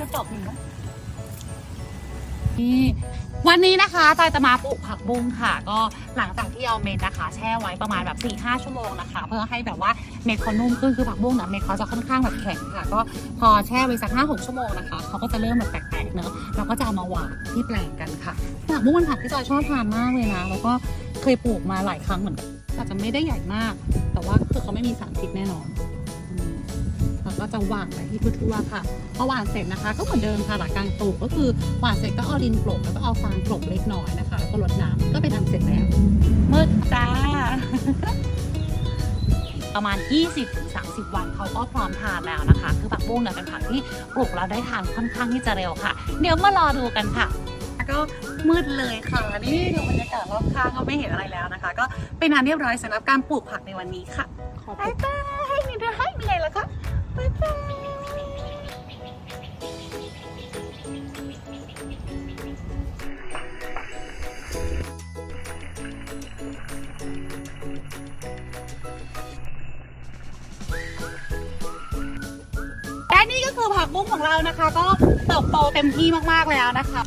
จะตอบหนึ่งนี่วันนี้นะคะจอยจะมาปลูกผักบุ้งค่ะ ก็หลังจากที่เอาเม็ดนะคะ แช่ไว้ประมาณแบบ4ี่ห้าชั่วโมงนะคะ เพื่อให้แบบว่าเม็ดเขานุ่มขึ้นคือผักบุ้งเนี่ยเม็ดเขาจะค่อนข้างแบบแข็งค่ะ ก็พอแช่ไว้สักห้าหกชั่วโมงนะคะเขาก็จะเริ่มแบบแตกๆเนอะเราก็จะเอามาหว่านที่แปลงกันค่ะผักบุ้งเป็นผักที่จอยชอบทานมากเลยนะแล้วก็เคยปลูกมาหลายครั้งเหมือนกันอาจจะไม่ได้ใหญ่มาก แต่ว่าคือเขาไม่มีสารพิษแน่นอน ก็จะหว่านไปที่ทั่วๆค่ะพอหวานเสร็จนะคะ ก็เหมือนเดิมค่ะหลักการปลูกก็คือหวานเสร็จก็เอาดินกลบแล้วก็เอาฟางกลบเล็กน้อยนะคะแล้วก็รดน้ำก็เป็นอันเสร็จแล้วมืดจ้าประมาณ 20-30 วันเขาก็พร้อมทานแล้วนะคะ คือผักบุ้งเนี่ยเป็นผักที่ปลูกแล้วได้ทานค่อนข้างที่จะเร็วค่ะ เดี๋ยวมารอดูกันค่ะแล้วก็มืดเลยค่ะนี่ดูบรรยากาศรอบข้างก็ไม่เห็นอะไรแล้วนะคะ ก็เป็นอันเรียบร้อยสำหรับการปลูกผักในวันนี้ค่ะบายบายมีด้วยให้มีอะไรแล้วคะ นี่ก็คือผักบุ้งของเรานะคะ ก็เติบโตเต็มที่มากๆแล้วนะคะ